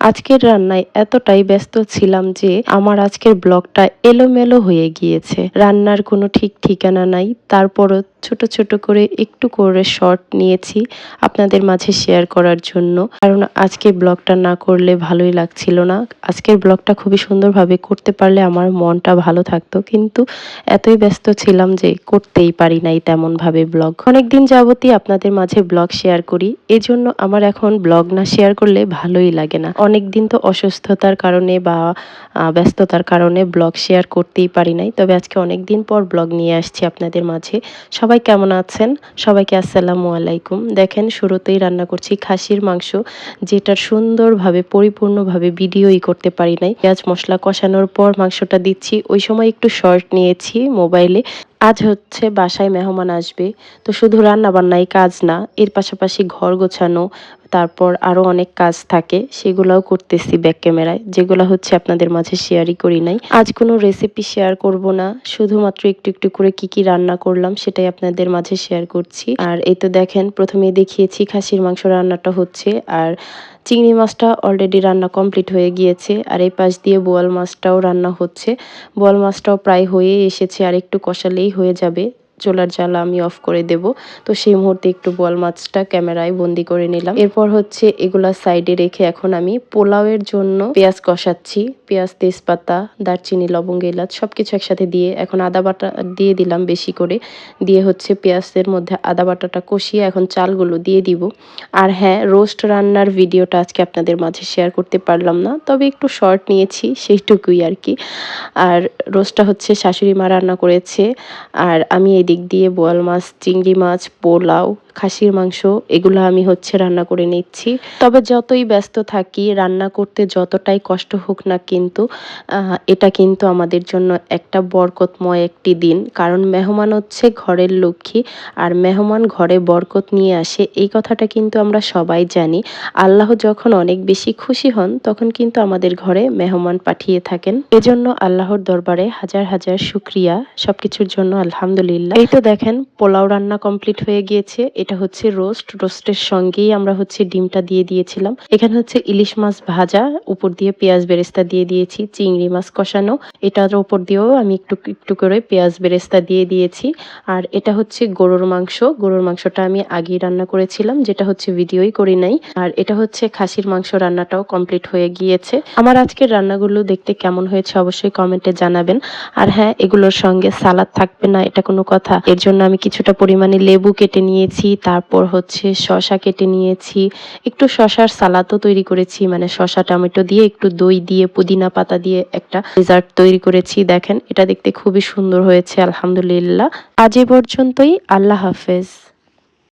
আজকের রান্নায় এতটাই ব্যস্ত ছিলাম যে আমার আজকের ব্লগটা এলোমেলো হয়ে গিয়েছে। রান্নার কোনো ঠিক ঠিকানা নাই, তারপরও ছোট ছোট করে একটু করে শর্ট নিয়েছি আপনাদের মাঝে শেয়ার করার জন্য। কারণ আজকে ব্লগটা না করলে ভালোই লাগছিল না। আজকের ব্লগটা খুবই সুন্দরভাবে করতে পারলে আমার মনটা ভালো থাকতো। কিন্তু এতই ব্যস্ত ছিলাম যে করতেই পারি নাই তেমন ভাবে ব্লগ। অনেকদিন যাবতই আপনাদের মাঝে ব্লগ শেয়ার করি। এজন্য আমার এখন ব্লগ না শেয়ার করলে ভালোই লাগে না। অনেক দিন তো অসুস্থতার কারণে বা ব্যস্ততার কারণে ব্লগ শেয়ার করতেই পারি নাই। তবে আজকে অনেক দিন পর ব্লগ নিয়ে আসছি আপনাদের মাঝে। সবাই কেমন আছেন? সবাইকে আসসালামু আলাইকুম। দেখেন, শুরুতেই রান্না করছি খাসির মাংস, যেটার সুন্দরভাবে, পরিপূর্ণভাবে ভিডিওই করতে পারি নাই। পেঁয়াজ মশলা কষানোর পর মাংসটা দিচ্ছি। ওই সময় একটু শর্ট নিয়েছি মোবাইলে। আজ হচ্ছে বাসায় মেহমান আসবে, তো শুধু রান্না বান্নাই কাজ না, এর পাশাপাশি ঘর গোছানো, তারপর আরও অনেক কাজ থাকে, সেগুলোও করতেছি ব্যাক ক্যামেরায় যেগুলো হচ্ছে আপনাদের মাঝে শেয়ারই করি নাই। আজ কোনো রেসিপি শেয়ার করব না, শুধুমাত্র একটু একটু করে কি কি রান্না করলাম সেটাই আপনাদের মাঝে শেয়ার করছি। আর এই তো দেখেন প্রথমে দেখিয়েছি খাসির মাংস রান্নাটা হচ্ছে, আর চিংড়ি মাছটা অলরেডি রান্না কমপ্লিট হয়ে গিয়েছে, আর এই পাশ দিয়ে বোয়াল মাছটাও রান্না হচ্ছে। বোয়াল মাছটাও প্রায় হয়ে এসেছে, আর একটু কষালেই হয়ে যাবে। চোলার জ্বালা আমি অফ করে দেব। তো সেই মুহূর্তে একটু বোয়াল মাছটা ক্যামেরায় বন্দি করে নিলাম। এরপর হচ্ছে এগুলা সাইডে রেখে এখন আমি পোলাওয়ের জন্য পেঁয়াজ কষাচ্ছি। পেঁয়াজ, তেজপাতা, দারচিনি, লবঙ্গ, এলাচ সবকিছু একসাথে দিয়ে এখন আদা বাটা দিয়ে দিলাম বেশি করে। দিয়ে হচ্ছে পেঁয়াজের মধ্যে আদা বাটাটা কষিয়ে এখন চালগুলো দিয়ে দিব। আর হ্যাঁ রোস্ট রান্নার ভিডিওটা আজকে আপনাদের মাঝে শেয়ার করতে পারলাম না, তবে একটু শর্ট নিয়েছি সেইটুকুই আর কি। আর রোস্টটা হচ্ছে শাশুড়ি মা রান্না করেছে। আর আমি এদিক দিয়ে বোয়াল মাছ চিংড়ি মাছ পোলাও খাসির মাংস, এগুলো আমি হচ্ছে রান্না করে নিচ্ছি। তবে যতই ব্যস্ত থাকি, রান্না করতে যতটাই কষ্ট হোক না কিন্তু এটা কিন্তু আমাদের জন্য একটা বরকতময় একটি দিন। কারণ মেহমান হচ্ছে ঘরের লক্ষ্মী, আর মেহমান ঘরে বরকত নিয়ে আসে, এই কথাটা কিন্তু আমরা সবাই জানি। আল্লাহ যখন অনেক বেশি খুশি হন, তখন কিন্তু আমাদের ঘরে মেহমান পাঠিয়ে থাকেন। এজন্য আল্লাহর দরবারে হাজার হাজার শুক্রিয়া। সবকিছুর জন্য আলহামদুলিল্লাহ। এই তো দেখেন, পোলাও রান্না কমপ্লিট হয়ে গিয়েছে। এটা হচ্ছে রোস্ট। রোস্টের সঙ্গেই আমরা হচ্ছে ডিমটা দিয়ে দিয়েছিলাম। এখানে হচ্ছে ইলিশ মাছ ভাজা, উপর দিয়ে পেঁয়াজ বেরেস্তা দিয়ে দিয়েছি, চিংড়ি মাছ কষানো। এটার উপর দিয়েও আমি একটু একটু করে পেঁয়াজ বেরেস্তা দিয়ে দিয়েছি। আর এটা হচ্ছে গরুর মাংস। গরুর মাংসটা আমি আগেই রান্না করেছিলাম, যেটা হচ্ছে ভিডিওই করি নাই। আর এটা হচ্ছে খাসির মাংস রান্নাটাও কমপ্লিট হয়ে গিয়েছে। আমার আজকের রান্নাগুলো দেখতে কেমন হয়েছে অবশ্যই কমেন্টে জানাবেন। আর হ্যাঁ এগুলোর সঙ্গে সালাদ থাকবে না, এটা কোনো কথা। এর জন্য আমি কিছুটা পরিমাণে লেবু কেটে নিয়েছি তারপর হচ্ছে শশা কেটে নিয়েছি। একটু শশার সালাদও তৈরি করেছি মানে শশা টমেটো দিয়ে, একটু দই দিয়ে, পুদিনা পাতা দিয়ে একটা ডেজার্ট তৈরি করেছি। দেখেন, এটা দেখতে খুবই সুন্দর হয়েছে, আলহামদুলিল্লাহ। আজ এ পর্যন্তই, আল্লাহ হাফেজ।